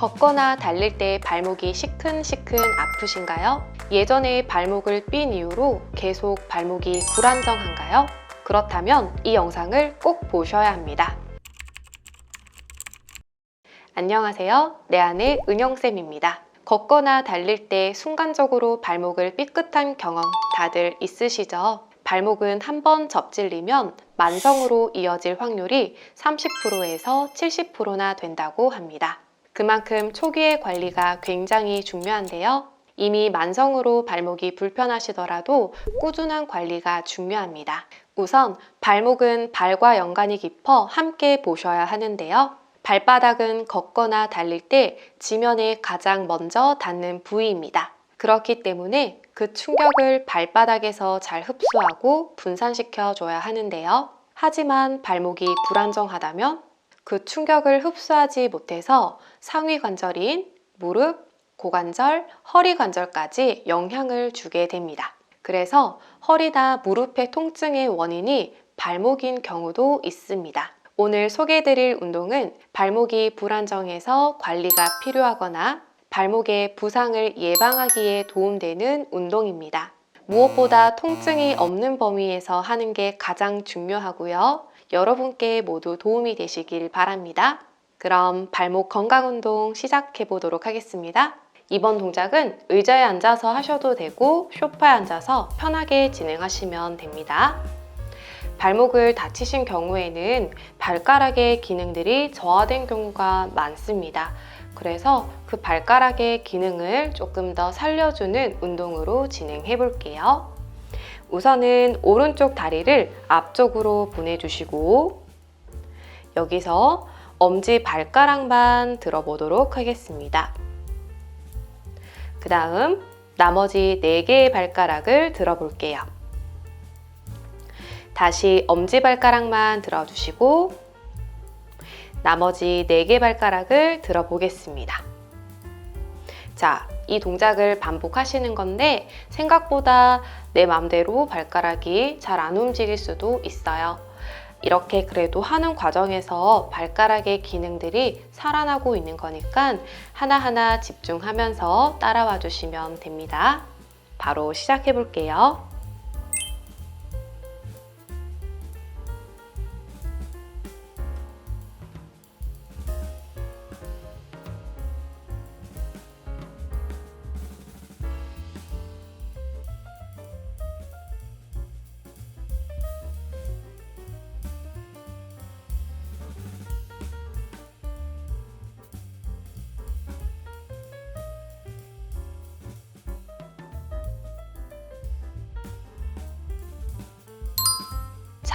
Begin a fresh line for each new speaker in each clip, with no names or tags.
걷거나 달릴 때 발목이 시큰시큰 아프신가요? 예전에 발목을 삔 이후로 계속 발목이 불안정한가요? 그렇다면 이 영상을 꼭 보셔야 합니다. 안녕하세요. 내 안의 은영쌤입니다. 걷거나 달릴 때 순간적으로 발목을 삐끗한 경험 다들 있으시죠? 발목은 한 번 접질리면 만성으로 이어질 확률이 30%에서 70%나 된다고 합니다. 그만큼 초기의 관리가 굉장히 중요한데요. 이미 만성으로 발목이 불편하시더라도 꾸준한 관리가 중요합니다. 우선 발목은 발과 연관이 깊어 함께 보셔야 하는데요. 발바닥은 걷거나 달릴 때 지면에 가장 먼저 닿는 부위입니다. 그렇기 때문에 그 충격을 발바닥에서 잘 흡수하고 분산시켜 줘야 하는데요. 하지만 발목이 불안정하다면 그 충격을 흡수하지 못해서 상위 관절인 무릎, 고관절, 허리 관절까지 영향을 주게 됩니다. 그래서 허리나 무릎의 통증의 원인이 발목인 경우도 있습니다. 오늘 소개해드릴 운동은 발목이 불안정해서 관리가 필요하거나 발목의 부상을 예방하기에 도움되는 운동입니다. 무엇보다 통증이 없는 범위에서 하는 게 가장 중요하고요. 여러분께 모두 도움이 되시길 바랍니다. 그럼 발목 건강 운동 시작해 보도록 하겠습니다. 이번 동작은 의자에 앉아서 하셔도 되고 소파에 앉아서 편하게 진행하시면 됩니다. 발목을 다치신 경우에는 발가락의 기능들이 저하된 경우가 많습니다. 그래서 그 발가락의 기능을 조금 더 살려주는 운동으로 진행해 볼게요. 우선은 오른쪽 다리를 앞쪽으로 보내주시고 여기서 엄지 발가락만 들어보도록 하겠습니다. 그 다음 나머지 4개의 발가락을 들어볼게요. 다시 엄지 발가락만 들어주시고 나머지 4개 발가락을 들어보겠습니다. 자, 이 동작을 반복하시는 건데 생각보다 내 맘대로 발가락이 잘 안 움직일 수도 있어요. 이렇게 그래도 하는 과정에서 발가락의 기능들이 살아나고 있는 거니까 하나하나 집중하면서 따라와 주시면 됩니다. 바로 시작해 볼게요.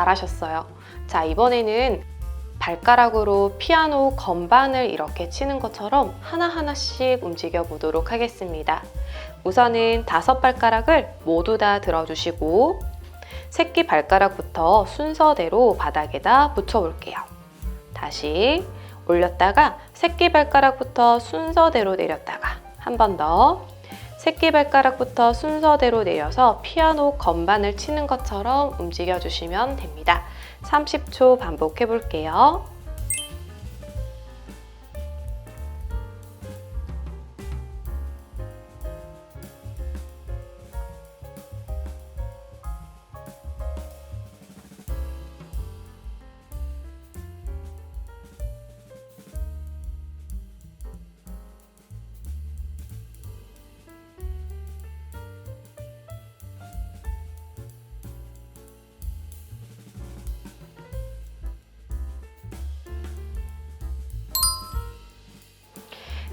잘하셨어요. 자, 이번에는 발가락으로 피아노 건반을 이렇게 치는 것처럼 하나하나씩 움직여 보도록 하겠습니다. 우선은 다섯 발가락을 모두 다 들어주시고 새끼 발가락부터 순서대로 바닥에다 붙여볼게요. 다시 올렸다가 새끼 발가락부터 순서대로 내렸다가 한 번 더 새끼 발가락부터 순서대로 내려서 피아노 건반을 치는 것처럼 움직여 주시면 됩니다. 30초 반복해 볼게요.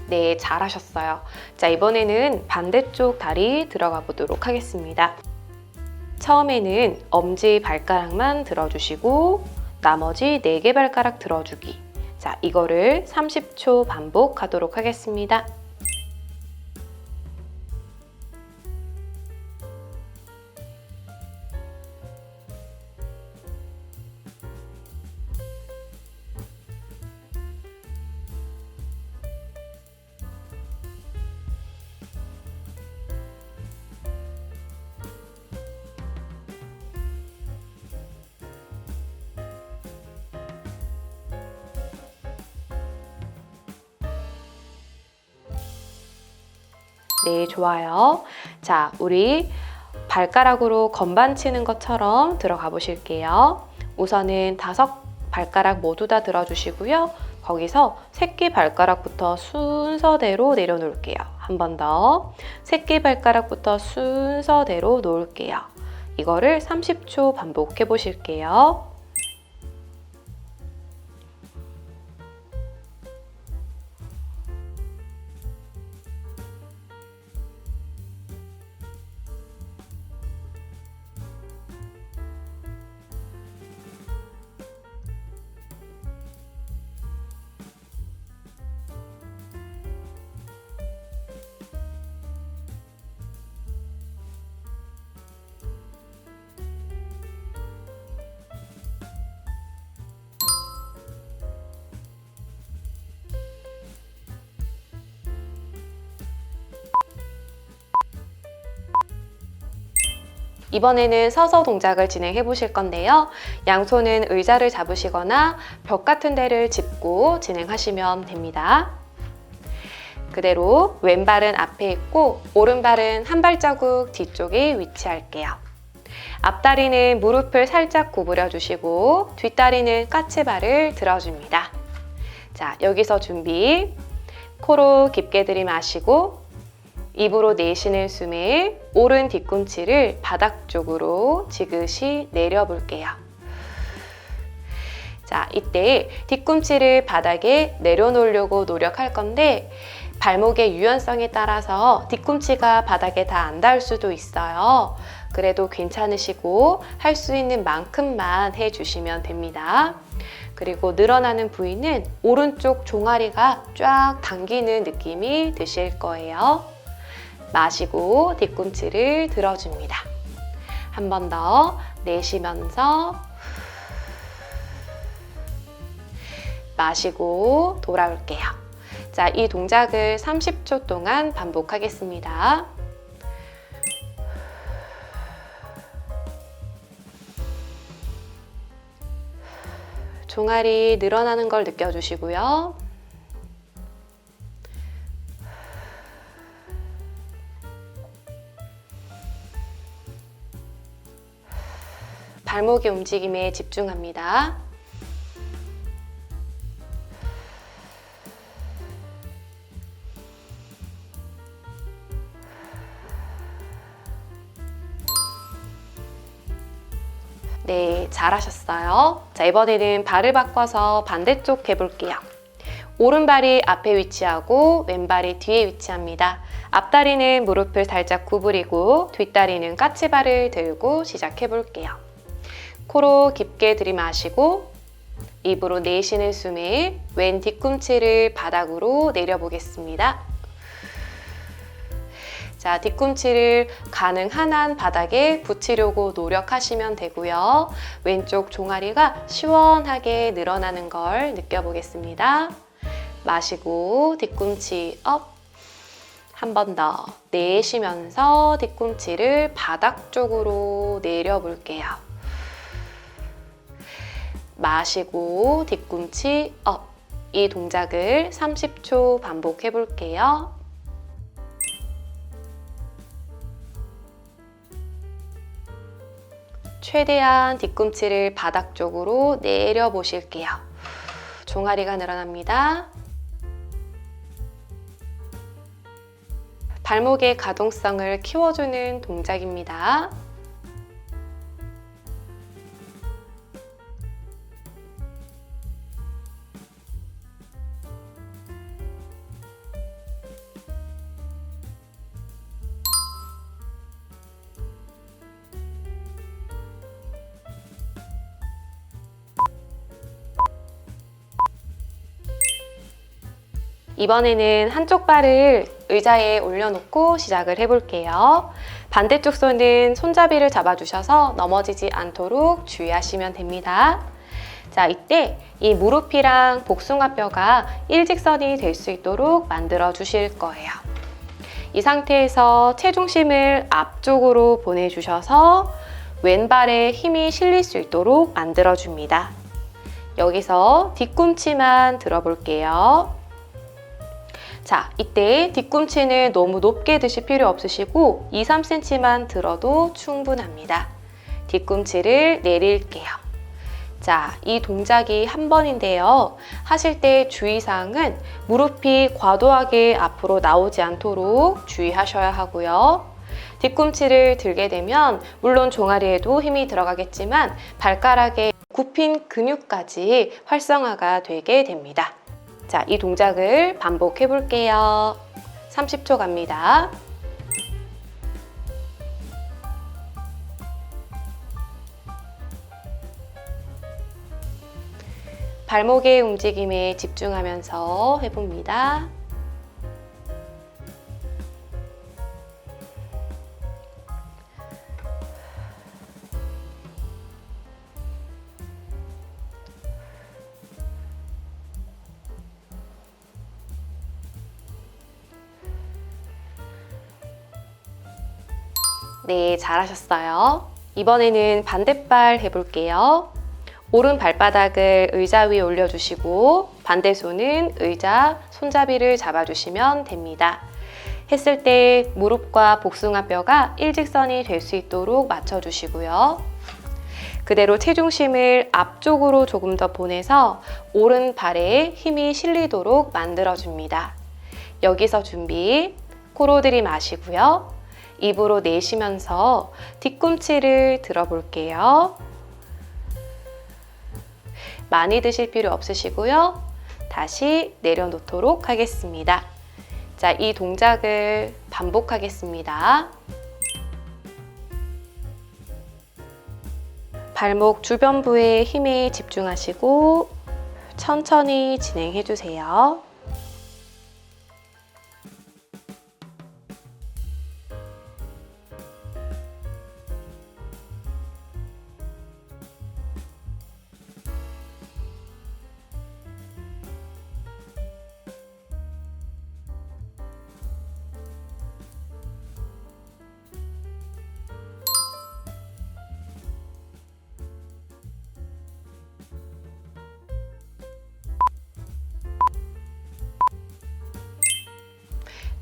네, 잘하셨어요. 자, 이번에는 반대쪽 다리 들어가 보도록 하겠습니다. 처음에는 엄지 발가락만 들어주시고 나머지 4개 발가락 들어주기. 자, 이거를 30초 반복하도록 하겠습니다. 네, 좋아요. 자, 우리 발가락으로 건반 치는 것처럼 들어가 보실게요. 우선은 다섯 발가락 모두 다 들어주시고요. 거기서 새끼 발가락부터 순서대로 내려놓을게요. 한 번 더. 새끼 발가락부터 순서대로 놓을게요. 이거를 30초 반복해 보실게요. 이번에는 서서 동작을 진행해 보실 건데요. 양손은 의자를 잡으시거나 벽 같은 데를 짚고 진행하시면 됩니다. 그대로 왼발은 앞에 있고 오른발은 한 발자국 뒤쪽에 위치할게요. 앞다리는 무릎을 살짝 구부려 주시고 뒷다리는 까치발을 들어줍니다. 자, 여기서 준비. 코로 깊게 들이마시고 입으로 내쉬는 숨에 오른 뒤꿈치를 바닥 쪽으로 지그시 내려볼게요. 자, 이때 뒤꿈치를 바닥에 내려놓으려고 노력할 건데 발목의 유연성에 따라서 뒤꿈치가 바닥에 다 안 닿을 수도 있어요. 그래도 괜찮으시고 할 수 있는 만큼만 해주시면 됩니다. 그리고 늘어나는 부위는 오른쪽 종아리가 쫙 당기는 느낌이 드실 거예요. 마시고 뒤꿈치를 들어줍니다. 한 번 더 내쉬면서 마시고 돌아올게요. 자, 이 동작을 30초 동안 반복하겠습니다. 종아리 늘어나는 걸 느껴주시고요. 발목의 움직임에 집중합니다. 네, 잘하셨어요. 자, 이번에는 발을 바꿔서 반대쪽 해볼게요. 오른발이 앞에 위치하고 왼발이 뒤에 위치합니다. 앞다리는 무릎을 살짝 구부리고 뒷다리는 까치발을 들고 시작해 볼게요. 코로 깊게 들이마시고 입으로 내쉬는 숨에 왼 뒤꿈치를 바닥으로 내려보겠습니다. 자, 뒤꿈치를 가능한 한 바닥에 붙이려고 노력하시면 되고요. 왼쪽 종아리가 시원하게 늘어나는 걸 느껴보겠습니다. 마시고 뒤꿈치 업. 한 번 더 내쉬면서 뒤꿈치를 바닥 쪽으로 내려볼게요. 마시고 뒤꿈치 업. 이 동작을 30초 반복해 볼게요. 최대한 뒤꿈치를 바닥 쪽으로 내려 보실게요. 종아리가 늘어납니다. 발목의 가동성을 키워주는 동작입니다. 이번에는 한쪽 발을 의자에 올려놓고 시작을 해볼게요. 반대쪽 손은 손잡이를 잡아주셔서 넘어지지 않도록 주의하시면 됩니다. 자, 이때 이 무릎이랑 복숭아뼈가 일직선이 될 수 있도록 만들어 주실 거예요. 이 상태에서 체중심을 앞쪽으로 보내주셔서 왼발에 힘이 실릴 수 있도록 만들어 줍니다. 여기서 뒤꿈치만 들어볼게요. 자, 이때 뒤꿈치는 너무 높게 드실 필요 없으시고 2, 3cm만 들어도 충분합니다. 뒤꿈치를 내릴게요. 자, 이 동작이 한 번인데요. 하실 때 주의사항은 무릎이 과도하게 앞으로 나오지 않도록 주의하셔야 하고요. 뒤꿈치를 들게 되면 물론 종아리에도 힘이 들어가겠지만 발가락에 굽힌 근육까지 활성화가 되게 됩니다. 자, 이 동작을 반복해 볼게요. 30초 갑니다. 발목의 움직임에 집중하면서 해봅니다. 네, 잘하셨어요. 이번에는 반대발 해볼게요. 오른 발바닥을 의자 위에 올려주시고 반대손은 의자 손잡이를 잡아주시면 됩니다. 했을 때 무릎과 복숭아뼈가 일직선이 될 수 있도록 맞춰주시고요. 그대로 체중심을 앞쪽으로 조금 더 보내서 오른 발에 힘이 실리도록 만들어줍니다. 여기서 준비, 코로 들이마시고요. 입으로 내쉬면서 뒤꿈치를 들어볼게요. 많이 드실 필요 없으시고요. 다시 내려놓도록 하겠습니다. 자, 이 동작을 반복하겠습니다. 발목 주변부에 힘에 집중하시고 천천히 진행해 주세요.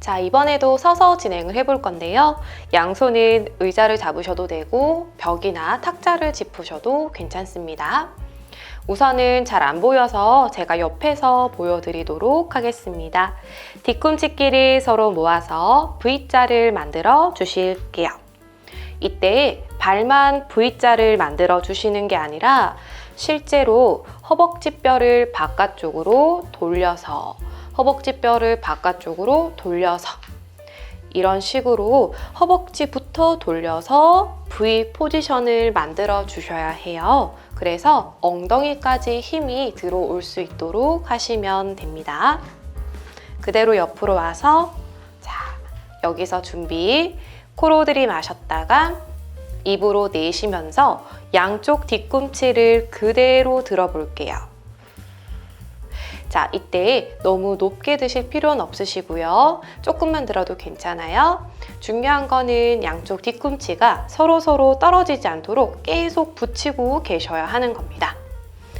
자, 이번에도 서서 진행을 해볼 건데요. 양손은 의자를 잡으셔도 되고 벽이나 탁자를 짚으셔도 괜찮습니다. 우선은 잘 안 보여서 제가 옆에서 보여드리도록 하겠습니다. 뒤꿈치끼리 서로 모아서 V자를 만들어 주실게요. 이때 발만 V자를 만들어 주시는 게 아니라 실제로 허벅지 뼈를 바깥쪽으로 돌려서 허벅지 뼈를 바깥쪽으로 돌려서 이런 식으로 허벅지부터 돌려서 V 포지션을 만들어 주셔야 해요. 그래서 엉덩이까지 힘이 들어올 수 있도록 하시면 됩니다. 그대로 옆으로 와서 자, 여기서 준비. 코로 들이마셨다가 입으로 내쉬면서 양쪽 뒤꿈치를 그대로 들어볼게요. 자, 이때 너무 높게 드실 필요는 없으시고요. 조금만 들어도 괜찮아요. 중요한 거는 양쪽 뒤꿈치가 서로서로 떨어지지 않도록 계속 붙이고 계셔야 하는 겁니다.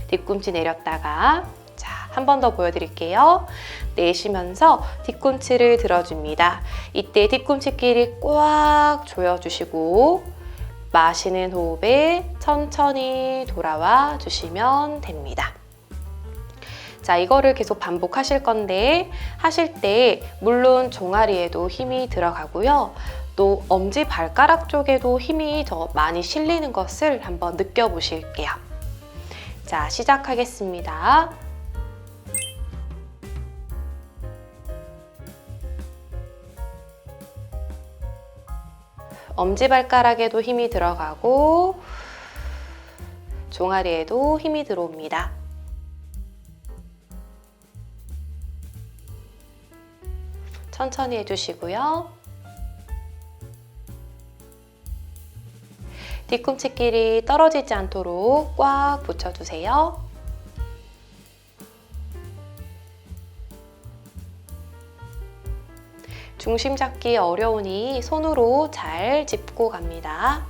뒤꿈치 내렸다가 자, 한 번 더 보여드릴게요. 내쉬면서 뒤꿈치를 들어줍니다. 이때 뒤꿈치끼리 꽉 조여주시고 마시는 호흡에 천천히 돌아와 주시면 됩니다. 자, 이거를 계속 반복하실 건데 하실 때 물론 종아리에도 힘이 들어가고요. 또 엄지 발가락 쪽에도 힘이 더 많이 실리는 것을 한번 느껴보실게요. 자, 시작하겠습니다. 엄지발가락에도 힘이 들어가고 종아리에도 힘이 들어옵니다. 천천히 해주시고요. 뒤꿈치끼리 떨어지지 않도록 꽉 붙여주세요. 중심 잡기 어려우니 손으로 잘 짚고 갑니다.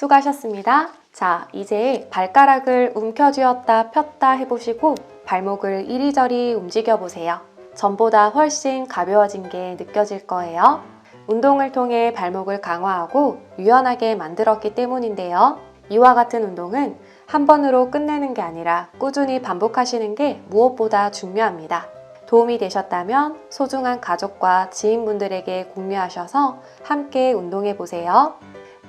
수고하셨습니다. 자, 이제 발가락을 움켜쥐었다 폈다 해보시고 발목을 이리저리 움직여 보세요. 전보다 훨씬 가벼워진 게 느껴질 거예요. 운동을 통해 발목을 강화하고 유연하게 만들었기 때문인데요. 이와 같은 운동은 한 번으로 끝내는 게 아니라 꾸준히 반복하시는 게 무엇보다 중요합니다. 도움이 되셨다면 소중한 가족과 지인분들에게 공유하셔서 함께 운동해 보세요.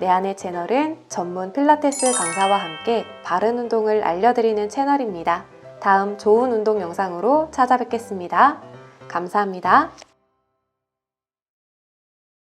내 안의 채널은 전문 필라테스 강사와 함께 바른 운동을 알려드리는 채널입니다. 다음 좋은 운동 영상으로 찾아뵙겠습니다. 감사합니다.